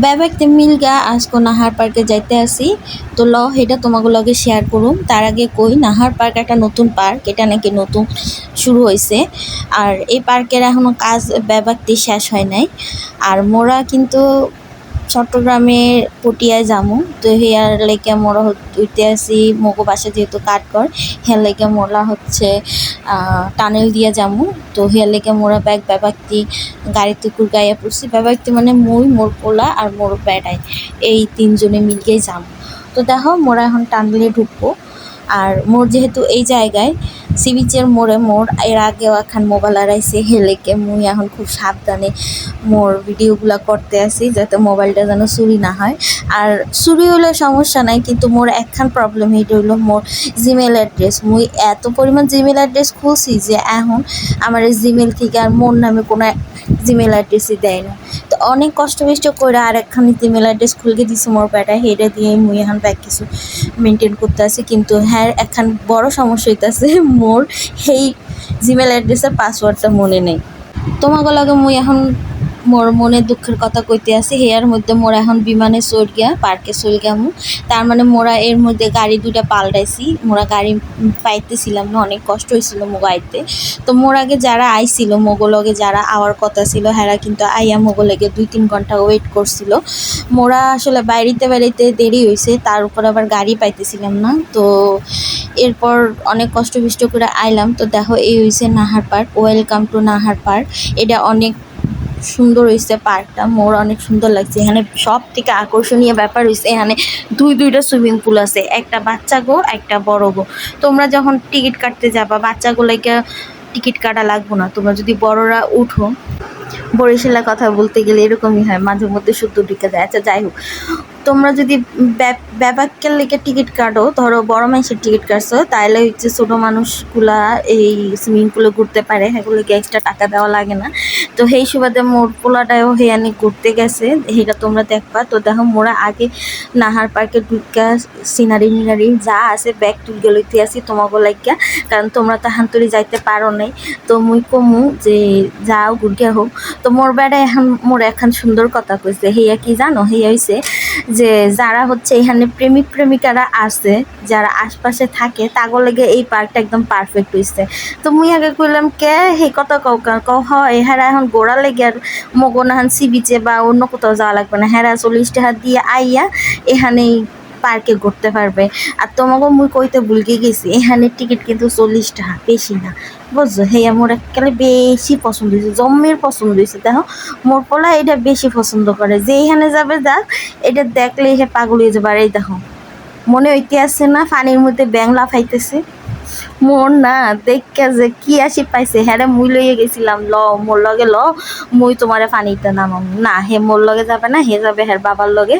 ব্যাবাকতে মিলগা আজকে নাহার পার্কে যাইতে আসি। তো ল এটা তোমাকে লগে শেয়ার করুম। তার আগে কই, নাহার পার্ক একটা নতুন পার্ক, এটা নাকি নতুন শুরু হয়েছে আর এই পার্কের এখনও কাজ ব্যাবাকতে শেষ হয় নাই। আর মোরা কিন্তু চট্টগ্রামের পটিয়ায় যামু। তো হেয়ার লেগে মোরা উঠতে আসি মগো বাসা যেহেতু কাঠগড়, হেয়ার লেগে মোরা হচ্ছে টানেল দিয়ে যামু। তো হেয়ার লেগে মোরা ব্যাগ ব্যাবাকতি গাড়িতে টুকুর গাইয়া পড়ছি। ব্যাবাকতি মানে মুই, মোর পোলা আর মোর বেড়াই। এই তিনজনে মিলিয়ে যাম। তো দেখো, মোরা এখন টানেলে ঢুকবো। আর মোর যেহেতু এই জায়গায় সি বিচের মোড়ে মোর এর আগেও এখন মোবাইল আড়াইছে হেলেকে মুই এখন খুব সাবধানে মোর ভিডিওগুলো করতে আসি যাতে মোবাইলটা যেন চুরি না হয়। আর চুরি হলে সমস্যা নাই, কিন্তু মোর একখান প্রবলেম এটা হইল মোর জিমেল অ্যাড্রেস মুই এত পরিমাণ জিমেল অ্যাড্রেস খুলছি যে এখন আমার এই জিমেল থেকে আর মোর নামে কোনো জিমেল অ্যাড্রেসই দেয় না। তো অনেক কষ্ট বিষ্ট করে আর একখান জিমেল অ্যাড্রেস খুলকে দিছি মোর প্যাটা হেডে দিয়ে মুই এখন ব্যাগ কিছু মেনটেন করতে আছি। কিন্তু হ্যাঁ একখান বড় সমস্যা হইতাছে, মোর সেই জিমেল অ্যাড্রেসের পাসওয়ার্ডটা মনে নেই। তোমাকে লাগে মুই এখন মোর মনে দুঃখের কথা কইতে আছি, হেয়ার মধ্যে মোরা এখন বিমানে চল গিয়া, পার্কে চল গিয়ামু তার মানে মোরা এর মধ্যে গাড়ি দুইটা পাল্টাইছি, মোরা গাড়ি পাইতেছিলাম না, অনেক কষ্ট হয়েছিল মোগো আইতে। তো মোর আগে যারা আইছিল, মোগো লগে যারা আওয়ার কথা ছিল, হেরা কিন্তু আইয়া মোগো লেগে দুই তিন ঘণ্টা ওয়েট করছিল। মোরা আসলে বাইরেতে বাইরেতে দেরি হয়েছে তার উপর আবার গাড়ি পাইতেছিলাম না। তো এরপর অনেক কষ্ট বিষ্ট করে আইলাম। তো দেখো এই হয়েছে Nahar park welcome to Nahar park. এটা অনেক সুন্দর হয়েছে পার্কটা, মোর অনেক সুন্দর লাগছে। এখানে সব থেকে আকর্ষণীয় ব্যাপার হয়েছে এখানে দুই দুইটা সুইমিং পুল আছে, একটা বাচ্চা গো, একটা বড় গো। তোমরা যখন টিকিট কাটতে যাবা বাচ্চাগুলোকে টিকিট কাটা লাগবো না। তোমরা যদি বড়রা উঠো, বরিশালের কথা বলতে গেলে এরকমই হয়, মাঝে মধ্যে শুদ্ধ ঢুকে যায় আচ্ছা যাই হোক। তোমরা যদি ব্যাপাকের লেগে টিকিট কাটো, ধরো বড় মানুষের টিকিট কাটছো তাহলে হচ্ছে ছোটো মানুষগুলা এই সুইমিং পুলে ঘুরতে পারে সেগুলোকে এক্সট্রা টাকা দেওয়া লাগে না। তো সেই সুবাদে মোর পোলাটাও হেয়ানি ঘুরতে গেছে সেটা তোমরা দেখবা। তো দেখো, মোরা আগে নাহার পার্কে ঢুকা সিনারি মিনারি যা আছে ব্যাগ তুলকে লইতে আসি তোমাকে লাগিয়া কারণ তোমরা তো হান্তরি যাইতে পারো নাই। তো মুই কমু যে যাও ঘুরিয়া হোক। তো মোর বেড়া এখন, মোর এখন সুন্দর কথা কইছে হেয়া কি জানো? হেয়া হইছে যে যারা হচ্ছে এখানে প্রেমিক প্রেমিকারা আছে, যারা আশপাশে থাকে, তাগো লেগে এই পার্কটা একদম পারফেক্ট হয়েছে তো মুই আগে কইলাম, কে? হে, কত কও কও হয়, হেরা এখন গোড়া লেগে আর মগনাহান সি বিচে বা অন্য কোথাও যাওয়া লাগবে না। হেরা চল্লিশ টাকা দিয়ে আইয়া এখানেই পার্কে ঘুরতে পারবে। আর তোমাকে মুই কইতে ভুলকে গেছি, এখানে টিকিট কিন্তু চল্লিশ টাকা, বেশি না। বুঝছ? হে মোর একেবারে বেশি পছন্দ হয়েছে জম্মের পছন্দ হয়েছে দেখো, মোর পোলা এটা বেশি পছন্দ করে। যে এখানে যাবে যাক এটা দেখলে সে পাগল হয়ে যাবে। আর এই দেখো, মনে হইতে আসছে না, পানির মধ্যে ব্যাং লাফাইতেছে। মোর না, দেখে যে কি আসি পাইছে। হ্যাঁ মুই লইয়ে গেছিলাম, ল মোর লগে ল, মুই তোমারে পানিতে নামাম। না, হে মোর লগে যাবে না, হে যাবে হের বাবার লগে।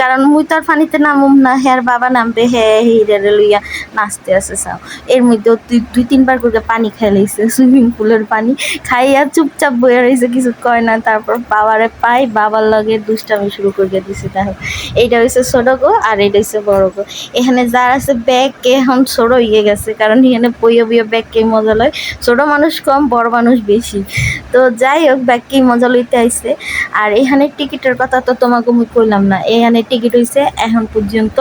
কারণ মুই তো আর পানিতে নামুম না হের বাবা নামবে, হে হিরে লইয়া নাচতে আছে, চাও। এর মধ্যে দুই দুই তিনবার করে পানি খাই লাইছে সুইমিং পুলের পানি। খাইয়া চুপচাপ বয়ে রয়েছে কিছু কয় না তারপর বাবারে পাই বাবার লগে দুষ্টামি শুরু করে দিছে দেখো এইটা হয়েছে ছোট গো আর এটা হচ্ছে বড় গো এখানে যার আছে ব্যাগ এখন ছোট হয়ে গেছে। কারণ এখানে বইয়ে বইয়ে ব্যাগকেই মজা লয়। ছোট মানুষ কম, বড় মানুষ বেশি। তো যাই হোক ব্যাগকেই মজা লইতে আইছে। আর এখানে টিকিটের কথা তো তোমাকে মুই কইলাম না। এখানে টিকিট হইছে এখন পর্যন্ত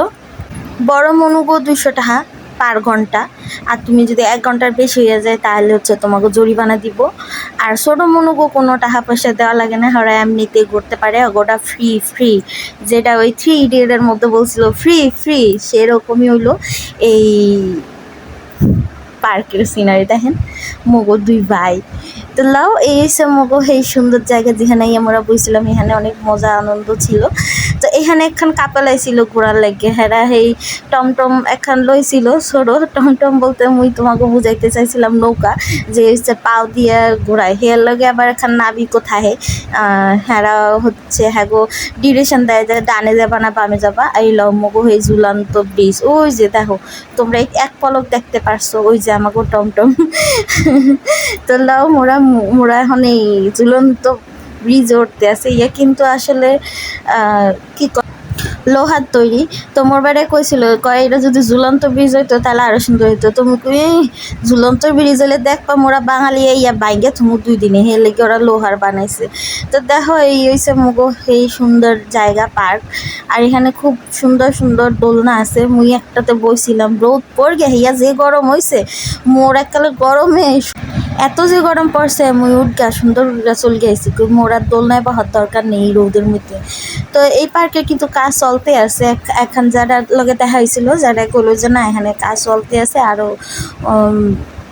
বড় মনুগো দুশো টাকা পার ঘণ্টা। আর তুমি যদি এক ঘণ্টার বেশি হয়ে যায়, তাহলে হচ্ছে তোমাকে জরিমানা দিব। আর ছোটো মনুগো কোনো টাকা পয়সা দেওয়া লাগে না, ওরা এমনিতে ঘুরতে পারে। ওটা ফ্রি ফ্রি। যেটা ওই থ্রি ইডিয়েটের মধ্যে বলছিল, ফ্রি ফ্রি। সেরকমই হইল। এই পার্কের সিনারি দেখেন। মগো দুই ভাই। তো লাও, এই মগো এই সুন্দর জায়গা যেখানে আমরা বইছিলাম, এখানে অনেক মজা, আনন্দ ছিল। তো এখানে একখান কাপেল আইছিল ঘোরার লাগে। হেরা সেই টমটম একখান লইছিল ছোট। টমটম বলতে মুই তোমাকে বুঝাইতে চাইছিলাম নৌকা যে হচ্ছে পাও দিয়ে ঘোরায়। হের লগে আবার একখান নাবি কোথায় হেরা হচ্ছে হ্যাগো ডিরেকশন দেয় যে ডানে যাবা না বামে যাবা। এই লও মগো হয়ে ঝুলন্ত ব্রিজ। ওই যে দেখো, তোমরা এক পলক দেখতে পারছ ওই যে আমাকে টমটম। তো লাও মোরা মোরা এখন এই ঝুলন্ত উঠতে আছে। ইয়া কিন্তু আসলে কি লোহার তৈরি। তো মোর বাড়ি কইছিল কয় এটা যদি ঝুলন্ত ব্রিজ হইতো তাহলে আরও সুন্দর হইতো। তো মুই "এই, ঝুলন্ত ব্রিজ হলে দেখবা মোরা বাঙালি ইয়া বাইকে থুমু দুই দিনে। হে লেগে ওরা লোহার বানাইছে। তো দেখো এই হইছে মুগো এই সুন্দর জায়গা পার্ক। আর এখানে খুব সুন্দর সুন্দর দোলনা আছে। মুই একটাতে বইছিলাম রোদ পড় গে হিয়া যে গরম হইছে মোর এককালে গরমে এত যে গরম পড়ছে মুই উঠগা সুন্দর উঠগা চল গেছি মোর আর দোলনায় বাহার দরকার নেই রোদের মধ্যে। তো এই পার্কে কিন্তু কাজ চলতে আছে। এখন যারা লগে দেখা হয়েছিল যারা কইলো যে না, এখানে কাজ চলতে আছে আরও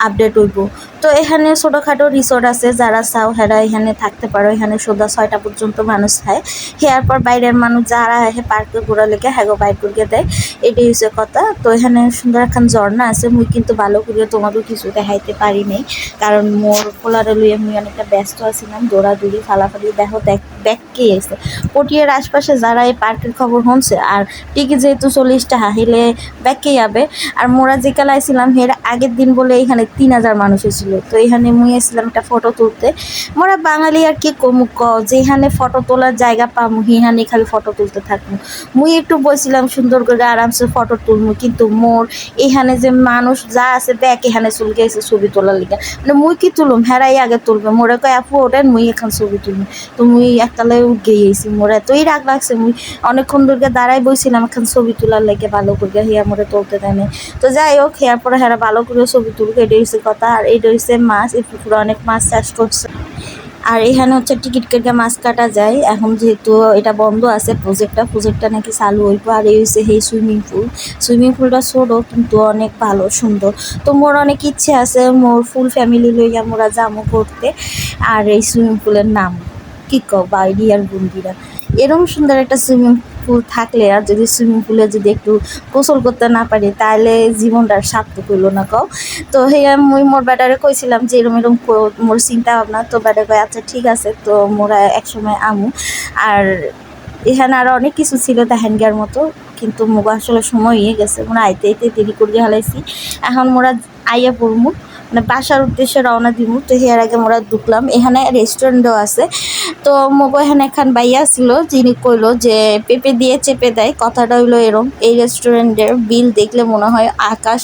আপডেট হইব। তো এখানে ছোটোখাটো রিসোর্ট আছে, যারা চাও হেরা এখানে থাকতে পারো। এখানে সোজা ছয়টা পর্যন্ত মানুষ খায়। হেয়ার পর বাইরের মানুষ যারা আহে, পার্কে ঘোরা লেগে হ্যাগো বাইর করিয়ে দেয়। এটাই হচ্ছে কথা। তো এখানে সুন্দর একখান ঝর্ণা আছে। মুই কিন্তু ভালো করে তোমাদের কিছু দেখাইতে পারি নাই। কারণ মোর পোলারে লইয়ে মুই অনেকটা ব্যস্ত আছিলাম। দৌড়াদৌড়ি, ফালাফালি দেখো, দেখ দেখকেই আছে। পটিয়ার আশপাশে যারা এই পার্কের খবর শুনছে, আর টিকিট যেহেতু চল্লিশটা হাহিলে ব্যাককেই যাবে? আর মোরা যে কালে আইছিলাম এর আগের দিন বলে এখানে তিন হাজার মানুষ এসেছিল তো এখানে মুই এসেছিলাম একটা ফটো তুলতে। মোরা বাঙালি আর কি কমুক ক যেখানে ফটো তোলার জায়গা পামু হিহানে খালি ফটো তুলতে থাকব মুই একটু বলছিলাম সুন্দর করে আরামসে ফটো তুলবো কিন্তু মোর এখানে যে মানুষ যা আছে ব্যাক এখানে চুল গেছে ছবি তোলার লিগে। মানে মুই কি তুলুম? হেরাই আগে তুলবে। মোরে কয়, আপু ওঠেন মুই এখন ছবি তুলবো তো মুই একতালে উঠে গেছি মোর। এতই রাগ লাগছে মুই। অনেকক্ষণ দূরে দাঁড়াই বইছিলাম এখন ছবি তোলার লেগে ভালো করে হিয়া মোরে তুলতে দেয় তো যাই হোক হেয়ার পরে হেরা ভালো করে ছবি তুলবে এটাই হচ্ছে কথা। আর এটা হচ্ছে মাছ, এই পুকুরে অনেক মাছ চাষ করছে। আর এখানে হচ্ছে টিকিট কেটে মাছ কাটা যায়। এখন যেহেতু এটা বন্ধ আছে প্রজেক্টটা প্রজেক্টটা নাকি চালু হইব। আর এই হচ্ছে সেই সুইমিং পুল সুইমিং পুলটা ছোটো, কিন্তু অনেক ভালো, সুন্দর। তো মোর অনেক ইচ্ছে আছে মোর ফুল ফ্যামিলি লইয়া মোরা যাব করতে আর এই সুইমিং পুলের নাম কি বাইরি আর বন্দিরা এরকম সুন্দর একটা সুইমিং পুল থাকলে আর যদি সুইমিং পুলে যদি একটু গোসল করতে না পারি, তাহলে জীবনটা আর সার্থক হইল না, কও। তো হেয়া মুই মোর ব্যাটারে কইছিলাম যে, এরম এরম মোর চিন্তা ভাবনা। তো ব্যাটারে কয় আচ্ছা ঠিক আছে। তো মোরা একসময় আমু। আর এখানে আরও অনেক কিছু ছিল তাহেনগার মতো, কিন্তু মোগা আসলে সময় হয়ে গেছে। মোরা আইতে আইতে দেরি করে হালাইছি এখন মোরা আইয়া পড়মু। মানে বাসার উদ্দেশ্যে রওনা দিমু। তো হেয়ার আগে মোরা ঢুকলাম। এখানে রেস্টুরেন্টও আছে। তো মগো এখানে একখান বাইয়া ছিল, যিনি কইলো যে পেঁপে দিয়ে চেপে দেয়, কথাটা হইল এরম। এই রেস্টুরেন্টের বিল দেখলে মনে হয় আকাশ,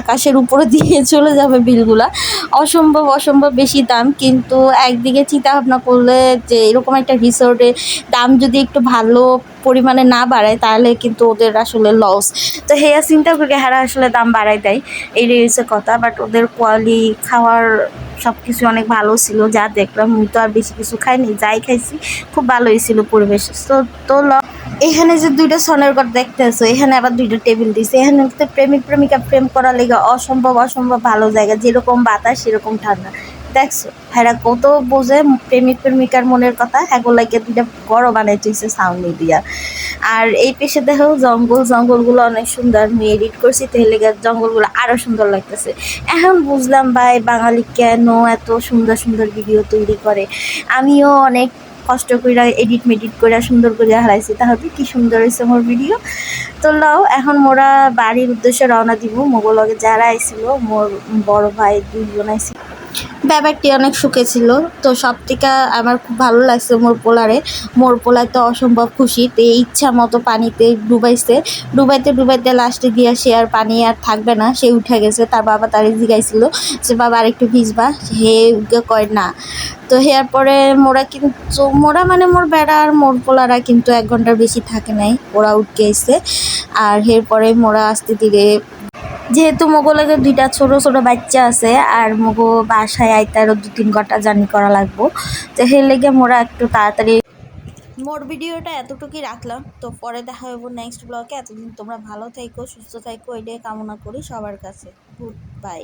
আকাশের উপরে দিয়ে চলে যাবে বিলগুলা। অসম্ভব অসম্ভব বেশি দাম। কিন্তু একদিকে চিন্তা ভাবনা করলে যে এরকম একটা রিসোর্টে দাম যদি একটু ভালো পরিমাণে না বাড়ায়, তাহলে কিন্তু ওদের আসলে লস তো হেয়া চিন্তা করে হারা আসলে দাম বাড়ায় দেয়। এই হচ্ছে কথা। বাট ওদের কোয়ালি খাওয়ার সব কিছু অনেক ভালো ছিল, যা দেখলাম। তো আর বেশি কিছু খাইনি, যাই খাইছি, খুব ভালোই ছিল পরিবেশ। তো তো এখানে যে দুইটা সনের ঘর দেখতে আছো এখানে আবার দুইটা টেবিল দিছে। এখানে তো প্রেমিক প্রেমিকা প্রেম করার লেগে অসম্ভব অসম্ভব ভালো জায়গা, যেরকম বাতাস, সেরকম ঠান্ডা। দেখছ? হ্যাঁ কত বোঝে প্রেমিক প্রেমিকার মনের কথা। লাগে দুইটা বড় বানাই তুইছে সাউন্ড দিয়া আর এই পেশে দেখো জঙ্গল, জঙ্গলগুলো অনেক সুন্দর। আমি এডিট করছি, তাহলে জঙ্গলগুলো আরও সুন্দর লাগতেছে। এখন বুঝলাম ভাই বাঙালি কেন এত সুন্দর সুন্দর ভিডিও তৈরি করে। আমিও অনেক কষ্ট করে এডিট মেডিট করে সুন্দর করে হারাইছি। তাহলে কি সুন্দর হয়েছে মোর ভিডিও তো লও, এখন মোরা বাড়ির উদ্দেশ্যে রওনা দিব। মোগলগে যারা আইছিল, মোর বড় ভাই দুইজন আইছিল। ব্যাপারটি অনেক সুখে ছিল। তো সব থেকে আমার খুব ভালো লাগছে মোর পোলারে। মোর তো অসম্ভব খুশি। তো ইচ্ছা মতো পানিতে ডুবাইছে। ডুবাইতে ডুবাইতে লাস্টে দিয়া সে আর পানি আর থাকবে না। সে উঠে গেছে। তার বাবা তারে জিগাইছিল যে, বাবা, আরেকটু ভিজবা। হে কয়, না। তো হেয়ার পরে মোরা কিন্তু, মোরা মানে মোর বেড়া আর মোর পোলারা কিন্তু এক ঘণ্টার বেশি থাকে নাই। ওরা উঠকে এসে আর এর পরে মোরা আস্তে ধীরে যেহেতু মোগলের দুইটা ছোট ছোট বাচ্চা আছে, আর মোগো বাসায় আইতে আরও দু তিন ঘণ্টা জার্নি করা লাগবো। তো সেই লেগে মোরা একটু তাড়াতাড়ি মোর ভিডিওটা এতটুকুই রাখলাম। তো পরে দেখা হব নেক্সট ব্লগে এতদিন তোমরা ভালো থাইকো, সুস্থ থাইকো এটাই কামনা করি সবার কাছে। Good bye